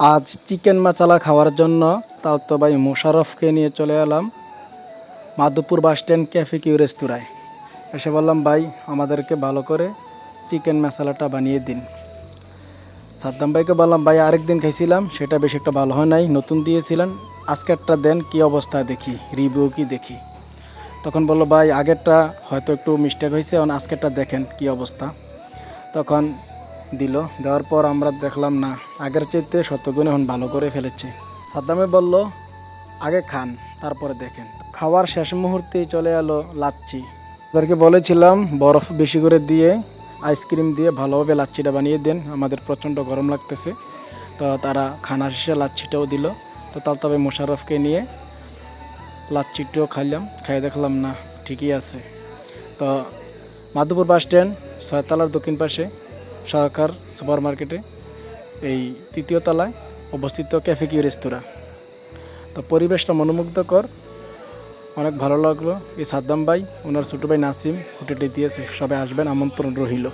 আজ চিকেন মাচালা খাওয়ার জন্য তালতো ভাই মোশারফকে নিয়ে চলে এলাম Madhabpur bus stand cafe Q রেস্তোরাঁয়। এসে বললাম, ভাই, আমাদেরকে ভালো করে চিকেন মশালাটা বানিয়ে দিন। সাদ্দাম ভাইকে বললাম, ভাই, আরেকদিন খাইছিলাম, সেটা বেশি একটা ভালো হয় নাই, নতুন দিয়েছিলেন, আজকেরটা দেন, কি অবস্থা দেখি রিভিউ কি দেখি। তখন বলল, ভাই, আগেরটা হয়তো একটু মিস্টেক হয়েছে এখন আজকেরটা দেখেন, কি অবস্থা। তখন দিল। দেওয়ার পর আমরা দেখলাম, না, আগের চাইতে শতগুণ এখন ভালো করে ফেলেছে। সাদ্দামে বলল, আগে খান, তারপরে দেখেন। খাওয়ার শেষ মুহূর্তেই চলে এলো লাচ্ছি। তাদেরকে বলেছিলাম, বরফ বেশি করে দিয়ে, আইসক্রিম দিয়ে ভালোভাবে লাচ্ছিটা বানিয়ে দেন। আমাদের প্রচণ্ড গরম লাগতেছে। তো তারা খানা শেষে লাচ্ছিটাও দিল। তো তাল তবে মোশারফকে নিয়ে লাচ্ছিটাও খাইলাম। খাই দেখলাম, না, ঠিকই আছে। তো মাধুপুর বাস স্ট্যান্ড, ছয়তলার দক্ষিণ পাশে সরকার সুপার মার্কেটে এই তৃতীয় তলায় অবস্থিত ক্যাফে কিউ রেস্তোরাঁ। তো পরিবেশটা মনোমুগ্ধকর, অনেক ভালো লাগল। এই সাদ্দাম ভাই, ওনার ছোটো ভাই নাসিম, হোটেলটি দিয়েছে। সবাই আসবেন, আমন্ত্রণ রহিল